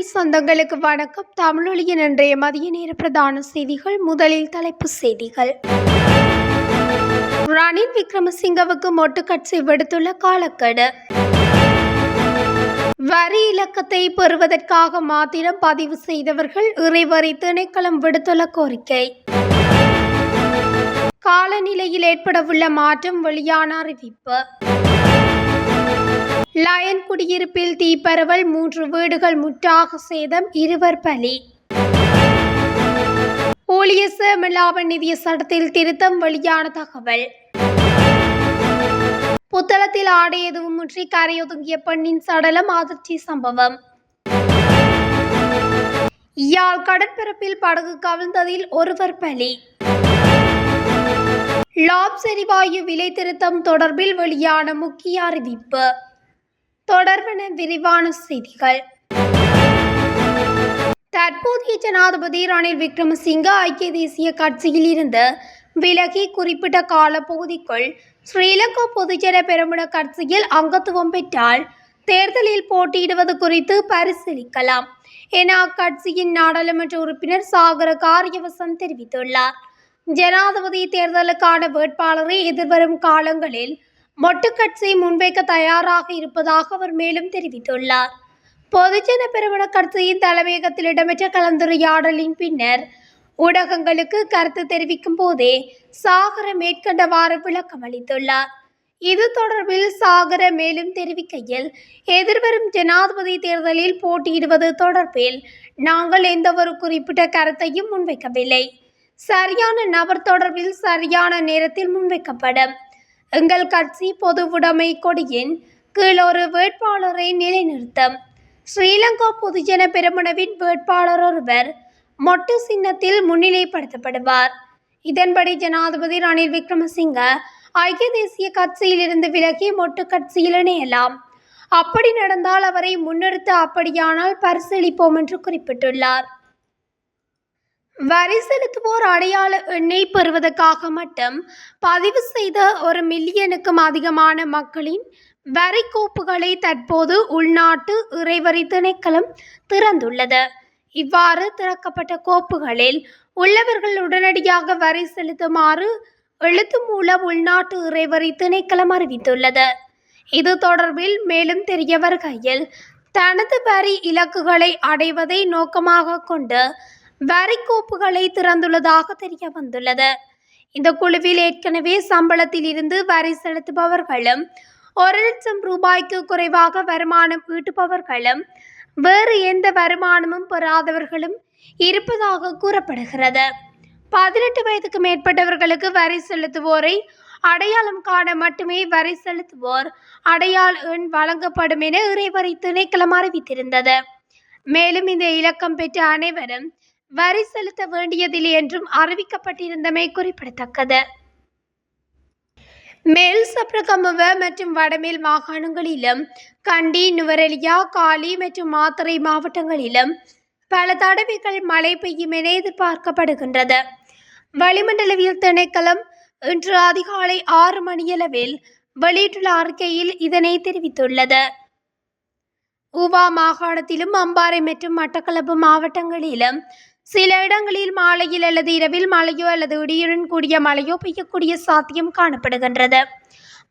தமிழொலி சொந்தங்களுக்கு வணக்கம். தமிழொலியின் இன்றைய மதிய நேர பிரதான செய்திகள் முதலில் தலைப்புச் செய்திகள். ரணில் விக்ரமசிங்கவுக்கு மொட்டுக்கட்சி விடுத்துள்ள காலக்கெடு. வரி இலக்கத்தை பெறுவதற்காக மாத்திரம் பதிவு செய்தவர்கள் இறைவரி திணைக்களம் விடுத்துள்ள கோரிக்கை. காலநிலையில் ஏற்படவுள்ள மாற்றம் வெளியான அறிவிப்பு. லயன் குடியிருப்பில் தீப்பரவல் மூன்று வீடுகள் முற்றாக சேதம் இருவர் பலி. ஊழியர் சேமலாப நிதிய சட்டத்தில் திருத்தம் வெளியான தகவல். புத்தளத்தில் ஆடை முற்றி கரையொதுங்கிய பெண்ணின் சடலம் அதிர்ச்சி சம்பவம். யாழ் கடற்பரப்பில் படகு கவிழ்ந்ததில் ஒருவர் பலி. லாப் செரிவாயு விலை திருத்தம் தொடர்பில் வெளியான முக்கிய அறிவிப்பு. தொடர்பான விரிவான செய்திகள். தற்போதைய ஜனாதிபதி ரணில் விக்ரமசிங்க ஐக்கிய தேசிய கட்சியில் இருந்து விலகி குறிப்பிட்ட காலப்பகுதிக்குள் ஸ்ரீலங்கா பொதுஜன பெருமிட கட்சியில் அங்கத்துவம் பெற்றால் தேர்தலில் போட்டியிடுவது குறித்து பரிசீலிக்கலாம் என அக்கட்சியின் நாடாளுமன்ற உறுப்பினர் சாகர காரியவசம் தெரிவித்துள்ளார். ஜனாதிபதி தேர்தலுக்கான வேட்பாளரை எதிர்வரும் காலங்களில் மொட்டுக்கட்சியை முன்வைக்க தயாராக இருப்பதாக அவர் மேலும் தெரிவித்துள்ளார். பொதுஜன பெருமன கட்சியின் தலைமையகத்தில் இடம்பெற்ற கலந்துரையாடலின் பின்னர் ஊடகங்களுக்கு கருத்து தெரிவிக்கும் போதே சாகர மேற்கண்டவாறு விளக்கம் அளித்துள்ளார். இது தொடர்பில் சாகர மேலும் தெரிவிக்கையில் எதிர்வரும் ஜனாதிபதி தேர்தலில் போட்டியிடுவது தொடர்பில் நாங்கள் எந்த ஒரு குறிப்பிட்ட கருத்தையும் முன்வைக்கவில்லை. சரியான நபர் தொடர்பில் சரியான நேரத்தில் முன்வைக்கப்படும். எங்கள் கட்சி பொதுவுடைமை கொடியின் கீழ் ஒரு வேட்பாளரை நிலைநிறுத்தம். ஸ்ரீலங்கா பொதுஜன பெருமனவின் வேட்பாளர் ஒருவர் மொட்டு சின்னத்தில் முன்னிலைப்படுத்தப்படுவார். இதன்படி ஜனாதிபதி ரணில் விக்ரமசிங்க ஐக்கிய தேசிய கட்சியிலிருந்து விலகி மொட்டு கட்சியில் இணையலாம். அப்படி நடந்தால் அவரை முன்னிறுத்த அப்படியானால் பரிசீலிப்போம் என்று குறிப்பிட்டுள்ளார். வரி செலுத்துவோர் அடையாள எண்ணை பெறுவதற்காக மட்டும் பதிவு செய்த ஒரு மில்லியனுக்கும் அதிகமான மக்களின் வரி கோப்புகளை தற்போது உள்நாட்டு இறைவரி திணைக்களம் திறந்துள்ளது. இவ்வாறு திறக்கப்பட்ட கோப்புகளில் உள்ளவர்கள் உடனடியாக வரி செலுத்துமாறு எழுத்து மூலம் உள்நாட்டு இறைவரி திணைக்களம் அறிவித்துள்ளது. இது தொடர்பில் மேலும் தெரிய வருகையில் தனது வரி இலக்குகளை அடைவதை நோக்கமாக கொண்டு வரிக்கோப்புகளை திறந்துள்ளதாக தெரிய வந்துள்ளது. இந்த குழுவில் ஏற்கனவே சம்பளத்தில் இருந்து வரி செலுத்துபவர்களும் ஒரு லட்சம் ரூபாய்க்கு குறைவாக வருமானம் ஈட்டுபவர்களும் வேறு எந்த வருமானமும் பெறாதவர்களும் இருப்பதாக கூறப்படுகிறது. பதினெட்டு வயதுக்கு மேற்பட்டவர்களுக்கு வரி செலுத்துவோரை அடையாளம் காண மட்டுமே வரி செலுத்துவோர் அடையாள எண் வழங்கப்படும் என இறைவரை திணைக்களம் அறிவித்திருந்தது. மேலும் இந்த இலக்கம் பெற்ற அனைவரும் வரி செலுத்த வேண்டியதில்லை என்றும் அறிவிக்கப்பட்டிருந்தமை குறிப்பிடத்தக்கது. மேல் சப்ரகமுவ மற்றும் வடமேல் மாகாணங்களிலும் கண்டி நுவரெலியா காலி மற்றும் மாத்தறை மாவட்டங்களிலும் பல தடவைகள் மழை பெய்யும் என எதிர்பார்க்கப்படுகின்றது. வளிமண்டலவியல் திணைக்களம் இன்று அதிகாலை ஆறு மணியளவில் வெளியிட்டுள்ள அறிக்கையில் இதனை தெரிவித்துள்ளது. ஊவா மாகாணத்திலும் அம்பாறை மற்றும் மட்டக்களப்பு மாவட்டங்களிலும் சில இடங்களில் மாலையில் அல்லது இரவில் மழையோ அல்லது இடியுடன் கூடிய மழையோ பெய்யக்கூடிய சாத்தியம் காணப்படுகின்றது.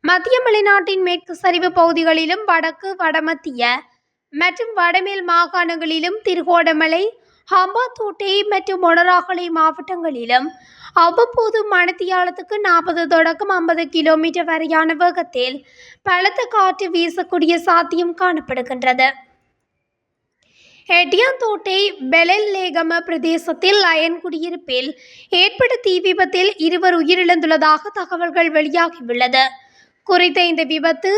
மத்திய மலைநாட்டின் மேற்கு சரிவு பகுதிகளிலும் வடக்கு வடமத்திய மற்றும் வடமேல் மாகாணங்களிலும் திருகோணமலை ஹம்பாத்தோட்டை மற்றும் மொனராகலை மாவட்டங்களிலும் அவ்வப்போது மணத்தியாலத்துக்கு நாற்பது தொடக்கம் ஐம்பது கிலோமீட்டர் வரையான வேகத்தில் பலத்த காற்று வீசக்கூடிய சாத்தியம் காணப்படுகின்றது. எட்டியாந்தோட்டை பெலல்லேகம பிரதேசத்தில் லயன் குடியிருப்பில் ஏற்பட்ட தீ விபத்தில் இருவர் உயிரிழந்துள்ளதாக தகவல்கள் வெளியாகியுள்ளது. குறித்த இந்த விபத்து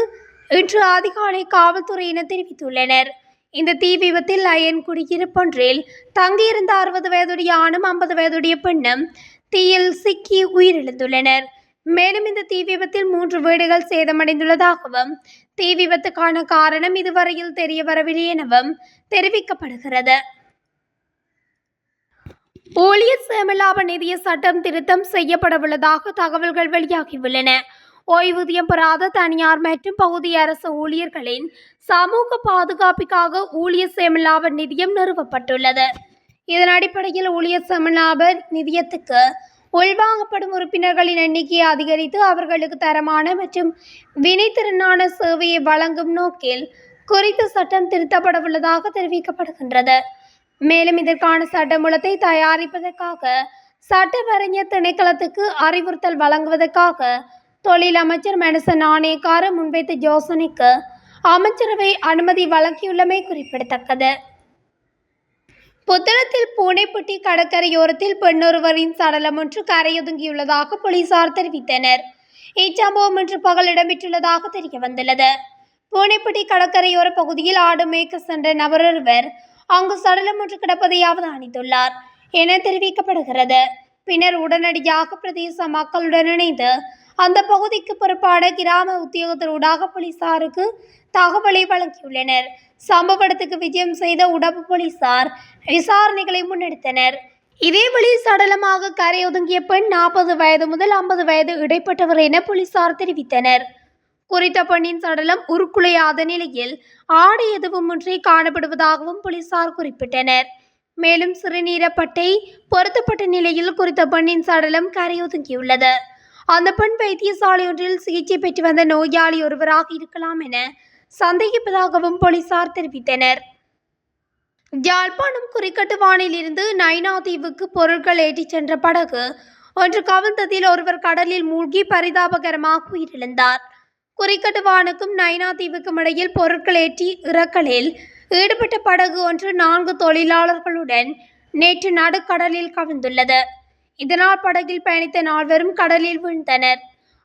இன்று அதிகாலை காவல்துறையினர் தெரிவித்துள்ளனர். இந்த தீ விபத்தில் லயன் குடியிருப்பொன்றில் தங்கியிருந்த அறுபது வயதுடைய ஆணும் ஐம்பது வயதுடைய பெண்ணும் தீயில் சிக்கி உயிரிழந்துள்ளனர். மேலும் இந்த தீ விபத்தில் மூன்று வீடுகள் சேதமடைந்துள்ளதாகவும் தீ விபத்துக்கான காரணம் இதுவரையில் தெரிய வரவில்லை எனவும் தெரிவிக்கப்படுகிறது. ஊழியர் சேமலாப நிதிய சட்டம் திருத்தம் செய்யப்படவுள்ளதாக தகவல்கள் வெளியாகியுள்ளன. ஓய்வூதியம் பெறாத தனியார் மற்றும் பகுதி அரசு ஊழியர்களின் சமூக பாதுகாப்பிற்காக ஊழியர் சேமலாப நிதியம் நிறுவப்பட்டுள்ளது. இதன் அடிப்படையில் ஊழியர் சேமலாப நிதியத்துக்கு உள்வாங்கப்படும் உறுப்பினர்களின் எண்ணிக்கையை அதிகரித்து அவர்களுக்கு தரமான மற்றும் வினைத்திறனான சேவையை வழங்கும் நோக்கில் குறித்த சட்டம் திருத்தப்படவுள்ளதாக தெரிவிக்கப்படுகின்றது. மேலும் இதற்கான சட்டமூலத்தை தயாரிப்பதற்காக சட்டவரைஞர் திணைக்களத்துக்கு அறிவுறுத்தல் வழங்குவதற்காக தொழில் அமைச்சர் மனச நாணயக்கார முன்வைத்த யோசனைக்கு அமைச்சரவை அனுமதி வழங்கியுள்ளமை குறிப்பிடத்தக்கது. புத்தளத்தில் பூனைப்பட்டி கடற்கரையோரத்தில் பெண்ணொருவரின் சடலம் ஒன்று கரையொதுங்கியுள்ளதாக போலீசார் தெரிவித்தனர். இச்சம்பவம் இன்று பகல் இடம்பெற்றுள்ளதாக தெரிய வந்துள்ளது பூனைப்பட்டி கடற்கரையோர பகுதியில் ஆடு மேய்க்க சென்ற நபரொருவர் அங்கு சடலம் ஒன்று கிடப்பதை அவதானித்துள்ளார் என தெரிவிக்கப்படுகிறது. பின்னர் உடனடியாக பிரதேச மக்களுடன் இணைந்து அந்த பகுதிக்கு பொறுப்பான கிராம உத்தியோகத்தரூடாக போலீசாருக்கு தகவலை வழங்கியுள்ளனர். சம்பவ இடத்துக்கு விஜயம் செய்த உடப்பு போலீசார் விசாரணைகளை முன்னெடுத்தனர். இதேவழி சடலமாக கரையொதுங்கிய பெண் நாற்பது வயது முதல் ஐம்பது வயது இடைப்பட்டவர் என போலீசார் தெரிவித்தனர். குறித்த பெண்ணின் சடலம் உருக்குலையாத நிலையில் ஆடை எதுவுமின்றி காணப்படுவதாகவும் போலீசார் குறிப்பிட்டனர். மேலும் சிறுநீரப்பட்டை பொருத்தப்பட்ட நிலையில் குறித்த பெண்ணின் சடலம் கரையொதுங்கியுள்ளது அந்த பெண் வைத்தியசாலையொன்றில் சிகிச்சை பெற்று வந்த நோயாளி ஒருவராக இருக்கலாம் என சந்தேகிப்பதாகவும் போலீசார் தெரிவித்தனர். யாழ்ப்பாணம் குறிக்கட்டு வானிலிருந்து நைனா தீவுக்கு பொருட்கள் ஏற்றிச் சென்ற படகு ஒன்று கவிழ்ந்ததில் ஒருவர் கடலில் மூழ்கி பரிதாபகரமாக உயிரிழந்தார். குறிக்கட்டுவானுக்கும் நைனா தீவுக்கும் இடையில் பொருட்கள் ஏற்றி இறக்கலில் ஈடுபட்ட படகு ஒன்று நான்கு தொழிலாளர்களுடன் நேற்று நடுக்கடலில் கவிழ்ந்துள்ளது. இதனால் படகில் பயணித்த நால்வரும் கடலில் வீழ்ந்தனர்.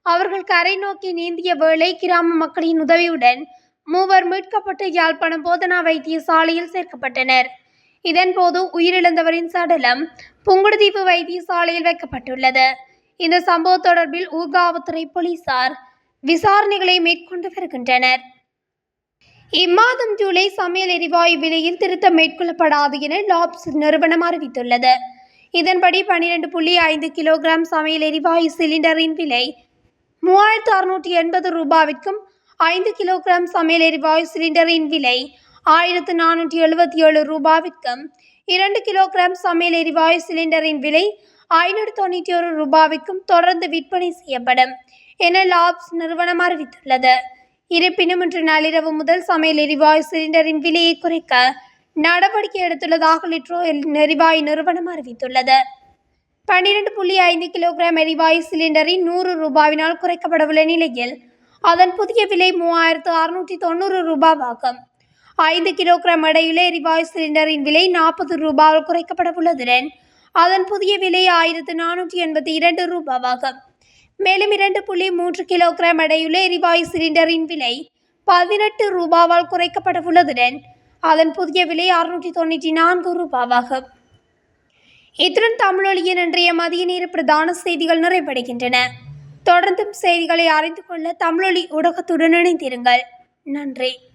அவர்கள் கரை நோக்கி நீந்திய வேளை கிராம மக்களின் உதவியுடன் மூவர் மீட்கப்பட்டு யாழ்ப்பாணம் போதனா வைத்தியசாலையில் சேர்க்கப்பட்டனர். இதன்போது உயிரிழந்தவரின் சடலம் புங்குடுதீவு வைத்தியசாலையில் வைக்கப்பட்டுள்ளது. இந்த சம்பவம் தொடர்பில் ஊர்காவத்துறை போலீசார் விசாரணைகளை மேற்கொண்டு வருகின்றனர். இம்மாதம் ஜூலை சமையல் எரிவாயு விலையில் திருத்தம் மேற்கொள்ளப்படாது என லாப்ஸ் நிறுவனம் அறிவித்துள்ளது. இதன்படி பனிரெண்டு புள்ளி ஐந்து கிலோகிராம் சமையல் எரிவாயு சிலிண்டரின் விலை மூவாயிரத்து அறுநூற்றி எண்பது ரூபாவிற்கும் ஐந்து கிலோகிராம் சமையல் எரிவாயு சிலிண்டரின் விலை ஆயிரத்து நானூற்றி எழுபத்தி ஏழு ரூபாவிற்கும் இரண்டு கிலோகிராம் சமையல் எரிவாயு சிலிண்டரின் விலை ஐநூற்று தொண்ணூற்றி ஒரு ரூபாவிற்கும் தொடர்ந்து விற்பனை செய்யப்படும் என லாப்ஸ் நிறுவனம் அறிவித்துள்ளது. இருப்பினும் இன்று நள்ளிரவு முதல் சமையல் எரிவாயு சிலிண்டரின் விலையை குறைக்க நடவடிக்கை எடுத்துள்ளதாக லிட்ரோ எரிவாயு நிறுவனம் அறிவித்துள்ளது. பன்னிரண்டு புள்ளி ஐந்து கிலோகிராம் எரிவாயு சிலிண்டரின் நூறு ரூபாவினால் குறைக்கப்படவுள்ள நிலையில் அதன் புதிய விலை மூவாயிரத்து அறுநூற்றி தொண்ணூறு ரூபாவாகும். ஐந்து கிலோகிராம் எடையுள்ள எரிவாயு சிலிண்டரின் விலை நாற்பது ரூபாவால் குறைக்கப்படவுள்ளதுடன் அதன் புதிய விலை ஆயிரத்து நானூற்றி எண்பத்தி இரண்டு ரூபாவாகும். மேலும் இரண்டு புள்ளி மூன்று கிலோகிராம் எடையுள்ள எரிவாயு சிலிண்டரின் விலை பதினெட்டு ரூபாவால் குறைக்கப்படவுள்ளதுடன் அதன் புதிய விலை அறுநூற்றி தொண்ணூற்றி நான்கு ரூபாவாகும் இத்துடன் தமிழொலியின் இன்றைய மதிய நேர பிரதான செய்திகள் நிறைவடைகின்றன. தொடர்ந்தும் செய்திகளை அறிந்து கொள்ள தமிழொலி ஊடகத்துடன் இணைந்திருங்கள். நன்றி.